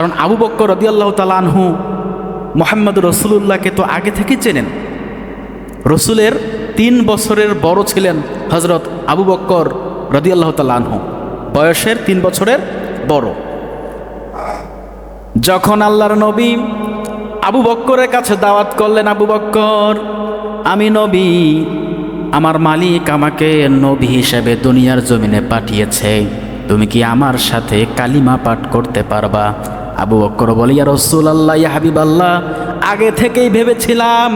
কারণ আবু বক্কর আল্লাহ তালানহু মোহাম্মদ রসুল্লাহকে তো আগে থেকেই চেনেন। রসুলের তিন বছরের বড় ছিলেন হজরত আবু বক্কর রদি আল্লাহ তালানহু বয়সের তিন বছরের বড়। যখন আল্লাহর নবী আবু বক্করের কাছে দাওয়াত করলেন, আবু বক্কর, আমি নবী, আমার মালিক আমাকে নবী হিসেবে দুনিয়ার জমিনে পাঠিয়েছে। তুমি কি আমার সাথে কালিমা পাঠ করতে পারবা? আবু বক্কর বলি, ইয়া রসুল আল্লাহ ইয়া হাবিব আল্লাহ আগে থেকেই ভেবেছিলাম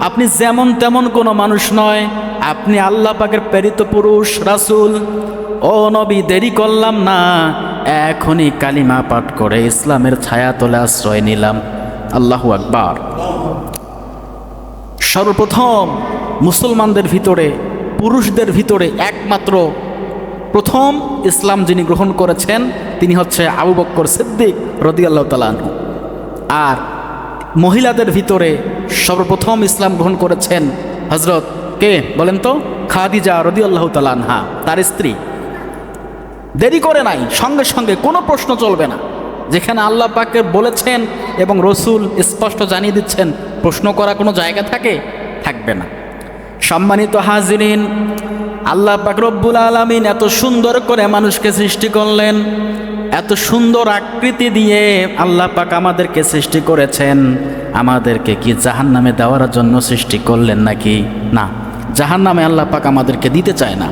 আপনি যেমন তেমন কোনো মানুষ নয়। আপনি আল্লাহ পাকের প্রেরিত পুরুষ, রাসূল। ও নবী, দেরি করলাম না। এখনই কালিমা পাঠ করে ইসলামের ছায়া তোলে আশ্রয় নিলাম। আল্লাহু আকবার। সর্বপ্রথম মুসলমানদের ভিতরে, পুরুষদের ভিতরে একমাত্র প্রথম ইসলাম যিনি গ্রহণ করেছেন তিনি হচ্ছে আবু বক্কর সিদ্দিক রদিয়াল্লাহ তালানহু আর মহিলাদের ভিতরে সর্বপ্রথম ইসলাম গ্রহণ করেছেন হজরত কে বলেন তো? খাদিজা রদিয়াল্লাহ তালানহা তার স্ত্রী। দেরি করে নাই, সঙ্গে সঙ্গে কোনো প্রশ্ন চলবে না। যেখানে আল্লাহ পাকে বলেছেন এবং রসুল স্পষ্ট জানিয়ে দিচ্ছেন, প্রশ্ন করা কোনো জায়গা থাকে? থাকবে না। সম্মানিত হাজিরিন আল্লাহ পাকরব্বুল আলমিন এত সুন্দর করে মানুষকে সৃষ্টি করলেন, এত সুন্দর আকৃতি দিয়ে আল্লাহ পাক আমাদেরকে সৃষ্টি করেছেন। আমাদেরকে কি জাহান নামে দেওয়ার জন্য সৃষ্টি করলেন নাকি? না জাহান নামে আল্লাহ পাক আমাদেরকে দিতে চায় না।